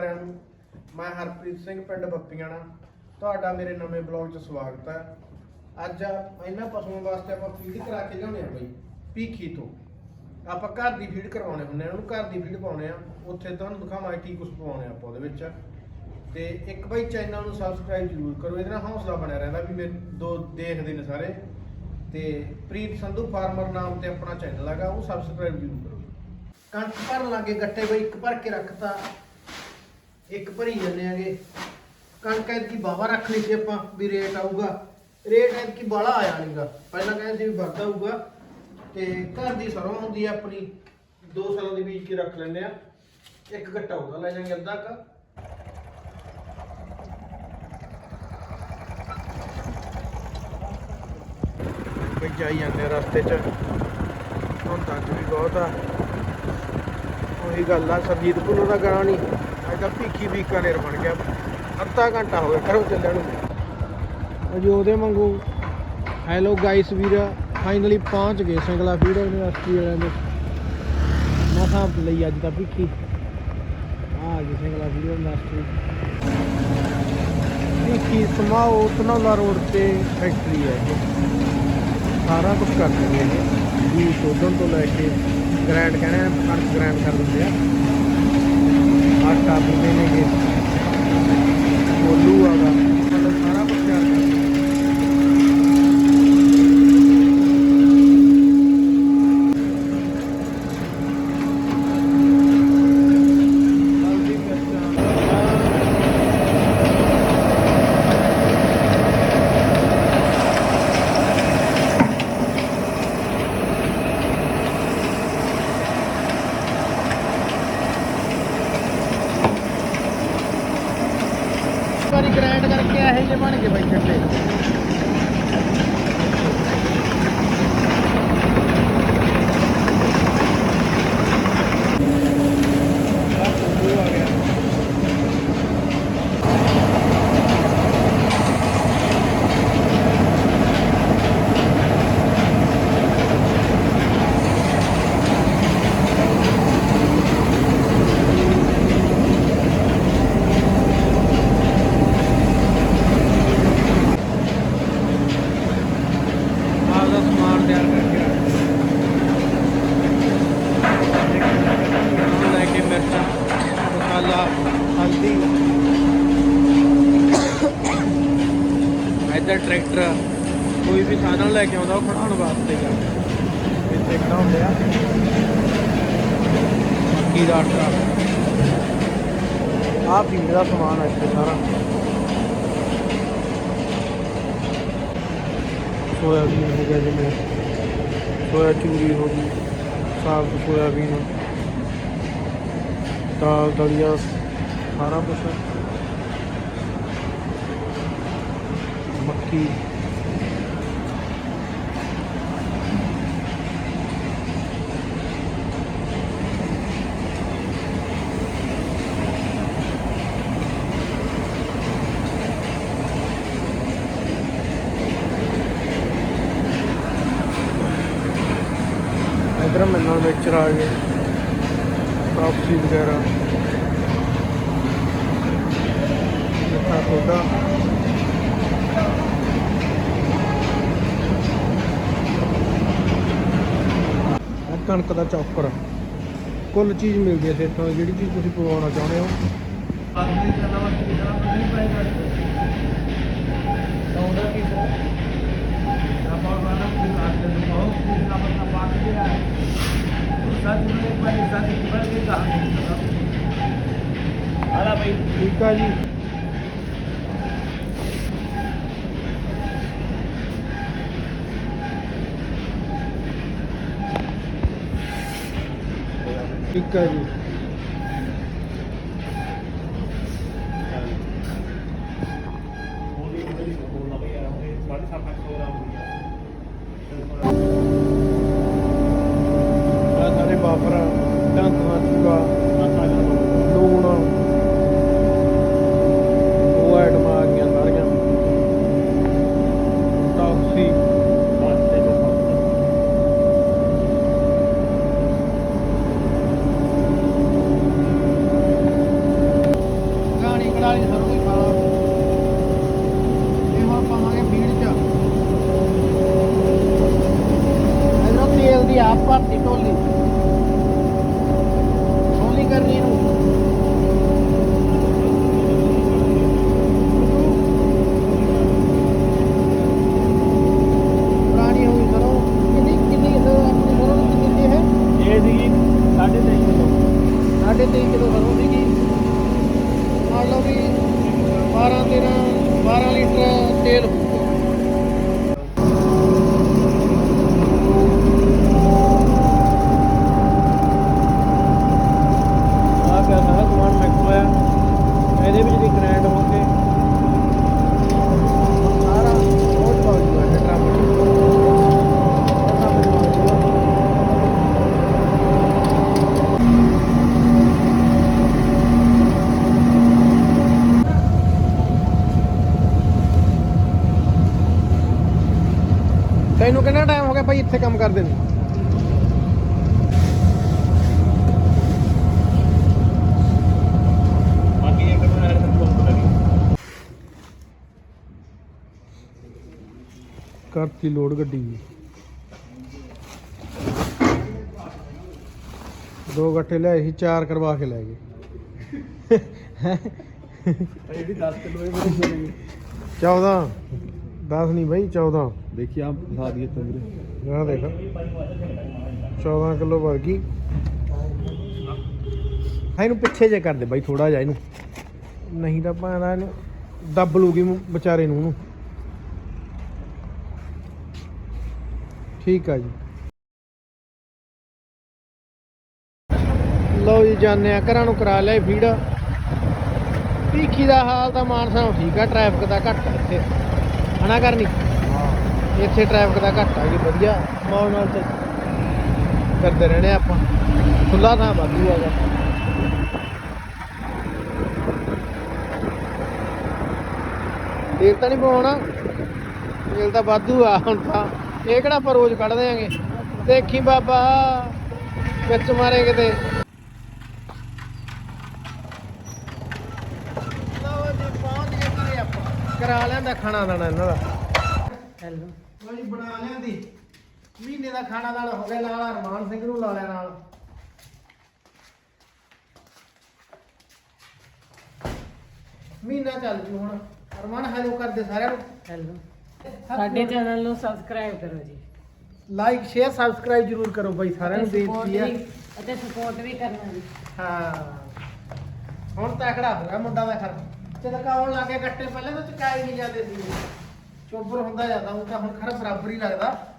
ਸਾਰਿਆਂ ਨੂੰ। ਮੈਂ ਹਰਪ੍ਰੀਤ ਸਿੰਘ ਪਿੰਡ ਬੱਪੀਆਣਾ। ਤੁਹਾਡਾ ਮੇਰੇ ਨਵੇਂ ਬਲੌਗ 'ਚ ਸਵਾਗਤ ਹੈ। ਅੱਜ ਇਹਨਾਂ ਪਸ਼ੂਆਂ ਵਾਸਤੇ ਆਪਾਂ ਫੀਡ ਕਰਾ ਕੇ ਲਿਆਉਣੇ ਆ ਬਈ, ਭੀਖੀ ਤੋਂ। ਆਪਾਂ ਘਰ ਦੀ ਫੀਡ ਕਰਵਾਉਣੇ ਹੁੰਦੇ ਆ ਉਹਨੂੰ ਘਰ ਦੀ ਫੀਡ ਪਾਉਣੇ ਆ ਉੱਥੇ ਤੁਹਾਨੂੰ ਦਿਖਾਵਾਂਗੇ ਕੀ ਕੁਝ ਪਵਾਉਣੇ ਆਪਾਂ ਉਹਦੇ ਵਿੱਚ। ਤੇ ਇੱਕ ਬਾਈ ਚੈਨਲ ਨੂੰ ਸਬਸਕ੍ਰਾਈਬ ਜ਼ਰੂਰ ਕਰੋ। ਇਹਦੇ ਨਾਲ ਹੌਸਲਾ ਬਣਿਆ ਰਹਿੰਦਾ ਵੀ ਮੇਰੇ ਦੋ ਦੇਖਦੇ ਨੇ ਸਾਰੇ। ਤੇ ਪ੍ਰੀਤ ਸੰਧੂ ਫਾਰਮਰ ਨਾਮ ਤੇ ਆਪਣਾ ਚੈਨਲ ਹੈਗਾ, ਉਹ ਸਬਸਕ੍ਰਾਈਬ ਜ਼ਰੂਰ ਕਰੋ। ਕਣਕ ਭਰਨ ਲੱਗੇ ਗੱਟੇ ਬਈ ਇੱਕ ਭਰ ਕੇ ਰੱਖਤਾ। ਇੱਕ ਭਰੀ ਜਾਂਦੇ ਆਗੇ। ਕਣਕ ਐਤਕੀ ਬਾਵਾ ਰੱਖ ਲਈ ਸੀ ਆਪਾਂ ਵੀ ਰੇਟ ਆਊਗਾ। ਰੇਟ ਐਤਕੀ ਬਾਲਾ ਆਇਆ ਨਹੀਂਗਾ ਪਹਿਲਾਂ ਕਹਿੰਦੇ ਸੀ ਵੀ ਵੱਧ ਆਊਗਾ। ਤੇ ਘਰ ਦੀ ਸਰੋਂ ਹੁੰਦੀ ਆ ਆਪਣੀ, ਦੋ ਸਾਲਾਂ ਦੀ ਬੀਜ ਕੇ ਰੱਖ ਲੈਂਦੇ ਆ। ਇੱਕ ਗੱਟਾ ਉਹਦਾ ਲੈ ਜਾਾਂਗੇ ਅੱਧਾ ਕ। ਬਈ ਜਾਈ ਜਾਂਦੇ ਰਸਤੇ 'ਚ। ਹੁਣ ਤੱਕ ਵੀ ਬਹੁਤ ਆ। ਉਹੀ ਗੱਲ ਆ ਸਰਜੀਤ ਭੁੱਲਰ ਦਾ ਗਾਣਾ ਨਹੀਂ ਅੱਜ ਭੀਖੀ ਬੀਕਾਨੇਰ ਬਣ ਗਿਆ, ਅੱਧਾ ਘੰਟਾ ਹੋ ਗਿਆ, ਘਰੋਂ ਚੱਲਿਆ ਨੂੰ। ਅਜੀ ਉਹਦੇ ਵਾਂਗੂ, ਹੈਲੋ ਗਾਇਸ ਵੀਰ ਫਾਈਨਲੀ ਪਹੁੰਚ ਗਏ ਸਿੰਗਲਾ ਫੀਡ ਯੂਨੀਵਰਸਿਟੀ ਵਾਲਿਆਂ ਦੇ। ਮਸਾਂ ਲਈ ਅੱਜ ਤਾਂ ਭੀਖੀ। ਆ ਗਈ Singla feed university. Bhikhi Samao, Tanaula road ਤੇ ਫੈਕਟਰੀ ਹੈ ਸਾਰਾ ਕੁਝ ਕਰਦੇ ਨੇ। ਇਹ ਸੋਧਣ ਤੋਂ ਲੈ ਕੇ ਗ੍ਰੈਂਡ ਕਹਿੰਦੇ ਆ ਕਣਕ ਗ੍ਰੈਂਡ ਕਰ ਦਿੰਦੇ ਆ। ਆਟਾ ਪੀਂਦੇ ਨੇਗੇ ਕੋਲੂ ਆਗਾ ਮਤਲਬ ਸਾਰਾ ਕੁਝ ਤਿਆਰ ਕਰਦੇ ਨੇ। ਹਲਦੀ ਮਿਰਚਾਂ ਇੱਕ ਵਾਰੀ ਗ੍ਰਾਈਂਡ ਕਰਕੇ ਇਹੋ ਜਿਹੇ ਬਣ ਗਏ ਬਾਈ ਚੱਟੇ ਆਹ ਕੋਲੂ ਆ ਗਿਆ ਆਪਦਾ ਸਮਾਨ ਤਿਆਰ ਕਰਕੇ ਰੱਖ ਲੈ ਕੇ ਮਿਰਚਾਂ ਮਸਾਲਾ ਹਲਦੀ ਇੱਧਰ ਟਰੈਕਟਰ ਕੋਈ ਵੀ ਸਾਧਨ ਲੈ ਕੇ ਆਉਂਦਾ, ਉਹ ਖੜਾਉਣ ਵਾਸਤੇ ਗਾ ਇੱਥੇ ਖੜਾਉਂਦੇ ਆ। ਮੱਕੀ ਦਾ ਆਟਾ ਆਹ ਪੀਣ ਦਾ ਸਮਾਨ ਹੈ ਇੱਥੇ ਸਾਰਾ। ਸੋਇਆਬੀਨ ਹੋ ਗਿਆ ਜਿਵੇਂ। ਸੋਇਆ ਚੂਰੀ ਹੋ ਗਈ। ਸਾਗ, ਸੋਇਆਬੀਨ। ਦਾਲ, ਦਲੀਆ, ਸਾਰਾ ਕੁਝ ਮੱਕੀ ਇਧਰ ਮਿਲਣ ਮਿਕਸਚਰ ਆ ਗਏ। ਕਾਫੀ ਵਗੈਰਾ। ਮਿੱਠਾ ਸੋਡਾ ਕਣਕ ਦਾ ਚੌਕਰ। ਕੁੱਲ ਚੀਜ਼ ਮਿਲਦੀ ਹੈ ਇੱਥੋਂ ਜਿਹੜੀ ਚੀਜ਼ ਤੁਸੀਂ ਪਵਾਉਣਾ ਚਾਹੁੰਦੇ ਹੋ। ਠੀਕ ਆ ਜੀ। ਠੀਕ ਆ ਜੀ। ਆਹ ਸਾਰੇ ਬਾਬਰ ਢਾਂਕਾ ਚੂੜਾ ਲੂਣ ਉਹ ਆਈਟਮਾਂ ਆ ਗਈਆਂ ਸਾਰੀਆਂ ਟੌਕਸੀ ਕਰਾ ਲਈ ਸਰੋਂ ਦੀ ਖਾਲਾ ਇਹ ਹੁਣ ਪਾਵਾਂਗੇ ਫੀਡ ਚ ਇਧਰੋਂ ਤੇਲ ਦੀ ਆਪ ਭਰਤੀ ਢੋਲੀ ਢੋਲੀ ਕਰਨੀ ਇਹਨੂੰ ਪੁਰਾਣੀ ਹੋਈ ਸਰੋਂ ਕਿੰਨੀ ਕਿੰਨੀ ਸਰੋਂ ਆਪਣੀ ਸਰੋਂ ਦੀ ਕਿੰਨੀ ਹੈ ਇਹ ਸੀਗੀ 3.5 ਕਿਲੋ ਸਾਢੇ ਤਿੰਨ ਕਿਲੋ ਸਰੋਂ ਸੀਗੀ ਮੰਨ ਲਓ ਵੀ 12 13 12 ਲੀਟਰ ਤੇਲ ਹੋਊਗਾ ਆ ਪਿਆ ਸਾਰਾ ਸਮਾਨ ਮਿਕਸ ਹੋਇਆ ਇਹਦੇ ਵਿੱਚ ਦੀ ਗ੍ਰਾਈਂਡ ਹੋ ਕੇ ਸਾਰਾ ਬਹੁਤ ਬਹੁਤ ਜੂਆ ਹੈ ਟਰਾਮਾ ਤੈਨੂੰ ਕਿੰਨਾ ਟਾਈਮ ਹੋ ਗਿਆ ਭਾਈ ਇੱਥੇ ਕੰਮ ਕਰਦੇ ਨੇ? ਇਹ ਹੈ ਕਰਤੀ ਲੋਡ ਗੱਡੀ। ਦੀ ਗੱਠੇ ਲਿਆਏ ਸੀ ਚਾਰ ਕਰਵਾ ਕੇ ਲੈ ਗਏ। ਜਿਹੜੀ 10 ਕਿਲੋ ਇਹ ਚਲੀ 14 10 ਨਹੀਂ ਬਾਈ 14 ਦੇਖੀ ਆਪ ਦਿਖਾ ਦਈਏ ਤੁਮਰੇ ਆਹ ਦੇਖ। 14 ਕਿਲੋ ਵਰ ਗਈ। ਹਾਂ ਇਹਨੂੰ ਪਿੱਛੇ ਜੇ ਕਰ ਦੇ ਬਾਈ ਥੋੜਾ ਜਿਹਾ ਇਹਨੂੰ। ਨਹੀਂ ਤਾਂ ਭਾਂਦਾ ਇਹਨੂੰ ਦੱਬ ਲੂਗੀ ਮੂੰਹ, ਵਿਚਾਰੇ ਨੂੰ ਉਹਨੂੰ। ਠੀਕ ਆ ਜੀ। ਲਓ ਜੀ, ਜਾਂਦੇ ਆ, ਘਰਾਂ ਨੂੰ ਕਰਾ ਲਿਆ ਫੀਡ ਭੀਖੀ ਦਾ ਹਾਲ ਤਾਂ ਮਾਨਸਾ ਠੀਕ ਆ ਟ੍ਰੈਫਿਕ ਦਾ ਘੱਟ ਆ ਇੱਥੇ। ਹਨਾ ਕਰਨੀ? ਇੱਥੇ ਟ੍ਰੈਫਿਕ ਦਾ ਘੱਟ ਆ ਜੀ, ਵਧੀਆ। ਮੌਜ ਨਾਲ ਤੇ ਕਰਦੇ ਰਹਿਣੇ ਆਪਾਂ। ਖੁੱਲਾ ਥਾਂ ਵਾਧੂ ਹੈਗਾ। ਤੇਲ ਤਾਂ ਨਹੀਂ ਪਵਾਉਣਾ। ਤੇਲ ਤਾਂ ਵਾਧੂ ਆ ਹੁਣ ਤਾਂ। ਇਹ ਕਿਹੜਾ ਆਪਾਂ ਰੋਜ਼ ਕੱਢ ਦੇਾਂਗੇ ਦੇਖੀ ਬਾਬਾ, ਵਿੱਚ ਮਾਰੇ ਕਿਤੇ। ਕਰਾ ਲਿਆਂਦਾ ਖਾਣਾ ਦਾਣਾ ਇਹਨਾਂ ਦਾ। ਹੈਲੋ। ਲੋ ਜੀ ਬਣਾ ਲਿਆਂਦੀ ਮਹੀਨੇ ਦਾ ਖਾਣਾ ਦਾਣਾ ਹੋ ਗਿਆ ਨਾਲ ਅਰਮਾਨ ਸਿੰਘ ਨੂੰ ਲਾ ਲਿਆ ਨਾਲ। ਮਹੀਨਾ ਚੱਲ ਜੂ ਹੁਣ। ਅਰਮਾਨ ਹੈਲੋ ਕਰਦੇ ਸਾਰਿਆਂ ਨੂੰ। ਹੈਲੋ ਸਾਡੇ ਚੈਨਲ ਨੂੰ ਸਬਸਕ੍ਰਾਈਬ ਕਰੋ ਜੀ। ਲਾਈਕ ਸ਼ੇਅਰ ਸਬਸਕ੍ਰਾਈਬ ਜਰੂਰ ਕਰੋ ਬਾਈ ਸਾਰਿਆਂ ਨੂੰ ਬੇਨਤੀ ਆ। ਅਤੇ ਸਪੋਰਟ ਵੀ ਕਰਨਾ ਜੀ। ਹਾਂ। ਹੁਣ ਤਾਂ ਖੜਾ ਹੋ ਗਿਆ ਮੁੰਡਾ ਦਾ ਖਰ ਚਲਕਾਉਣ ਲੱਗੇ ਗੱਟੇ ਪਹਿਲਾਂ ਤਾਂ ਚਕਾਈ ਨਹੀਂ ਜਾਂਦੇ ਸੀ। ਚੋਬਰ ਹੁੰਦਾ ਜਾਂਦਾ ਉਹ ਤਾਂ ਹੁਣ ਖਰਾ ਬਰਾਬਰ ਹੀ ਲੱਗਦਾ।